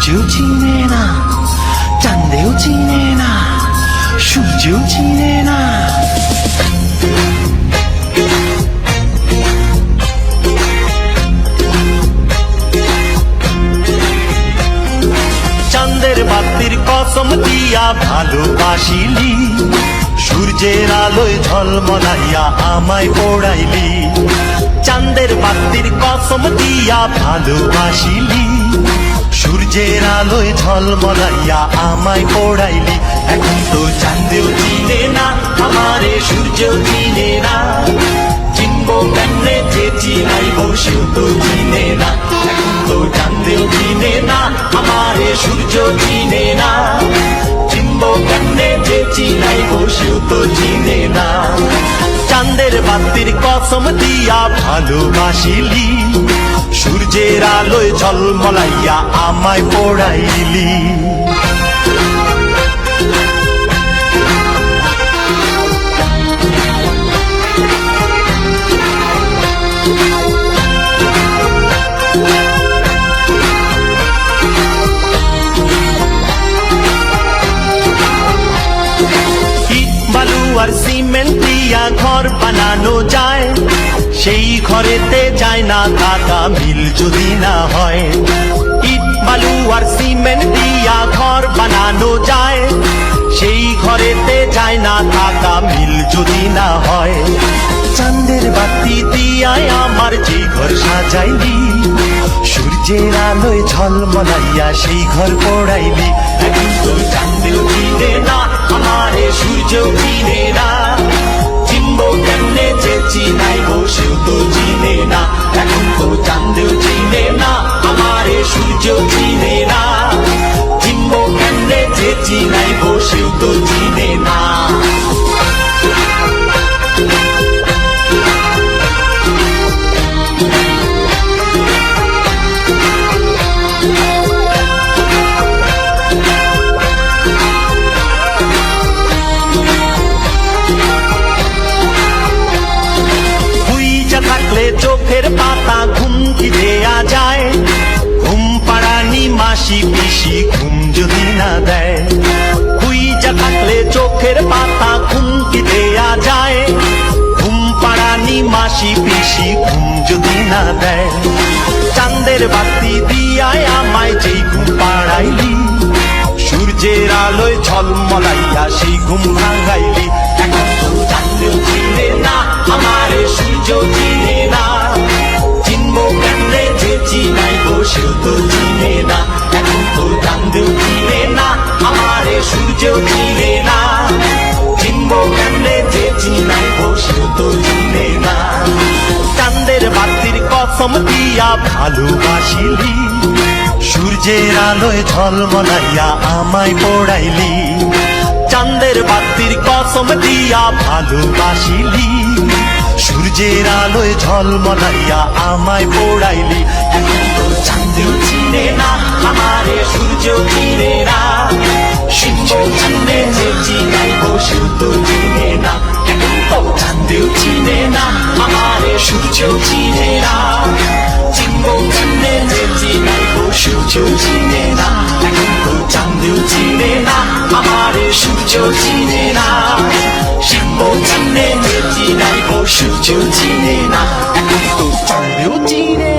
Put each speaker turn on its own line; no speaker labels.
সূর্যও চিনে না চাঁদেও চিনে না সূর্যও চিনে না চাঁদের বাতির কসম দিয়া ভালোবাসিলি, সূর্যের আলোয় ঝলমলাইয়া আমায় পড়াইলি। চাঁদের বাতির কসম দিয়া ভালোবাসিলি সূর্যের আলোয় ঝলমলাইয়া আমায় পড়াইলি। এখন তো চাঁদেও চিনে না, আমারে সূর্য চিনে না। চিনবো কেমনে যে চিনাইব সেও তো চিনে না। এখন তো চাঁদেও চিনে না, আমারে সূর্য চিনে না। চিনবো কেমনে যে চিনাইব সেও তো চিনে না। চাঁদের বাতির কসম দিয়া ভালোবাসিলি। সূর্যের আলোয় ঝলমলাইয়া আমায় পড়াইলি। আর সিমেন্ট দিয়া ঘর বানানো যায়। সেই ঘরেতে যায় না থাকা মিল যদি না হয়। ইট, বালু আর সিমেন্ট দিয়া ঘর বানানো যায়। সেই ঘরেতে যায় না থাকা মিল যদি না হয়। চাঁদের বাতি দিয়ায় আমার যে ঘর সাজাইলি। সূর্যের আলোয় ঝলমলাইয়া সেই ঘর পড়াইলি। এখন তো চাঁদেও চিনে না, আমারে সূর্য চিনে মাসি পিসি ঘুম যদি না দেয় হুইজা থাকলে চোখের পাতা ঘুম কি দেয়া যায়। ঘুম পাড়ানি মাসি পিসি ঘুম যদি না দেয়, চাঁদের বাতি দিয়ায় আমায় যেই ঘুম পাড়াইলি, সূর্যের আলোয় ঝলমলাইয়া সেই ঘুম ভাঙাইলি। এখন তো চাঁদেও না আমারে সূর্য চিনে তো চিনে না। চাঁদের বাতির কসম দিয়া ভালোবাসিলি। সূর্যের আলোয় ঝলমলাইয়া আমায় পড়াইলি। চাঁদের বাতির কসম দিয়া ভালোবাসিলি। সূর্যের আলোয় ঝলমলাইয়া আমায় পড়াইলি। 就几年呐，都长留几年呐，妈妈的十九几年呐，什么几年？年纪大过几年呐，都年。